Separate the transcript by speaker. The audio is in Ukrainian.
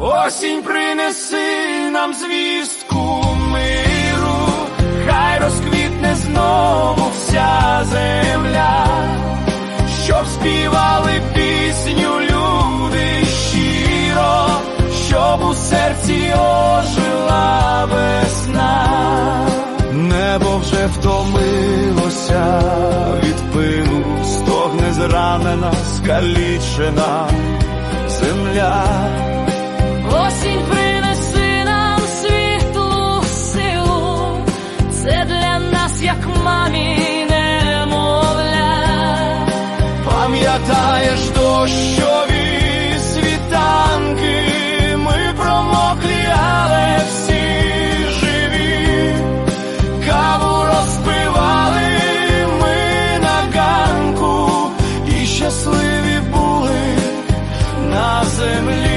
Speaker 1: Осінь принеси нам звістку миру, хай розквітне знову вся земля, щоб співали пісню люди щиро, щоб у серці ожила весна. Небо вже втомилося від пилу, стогне зранена, скалічена мамі
Speaker 2: немовля, пам'ятаєш дощові світанки, ми промоклі, але всі живі, каву розпивали
Speaker 1: ми на ганку і щасливі були на землі.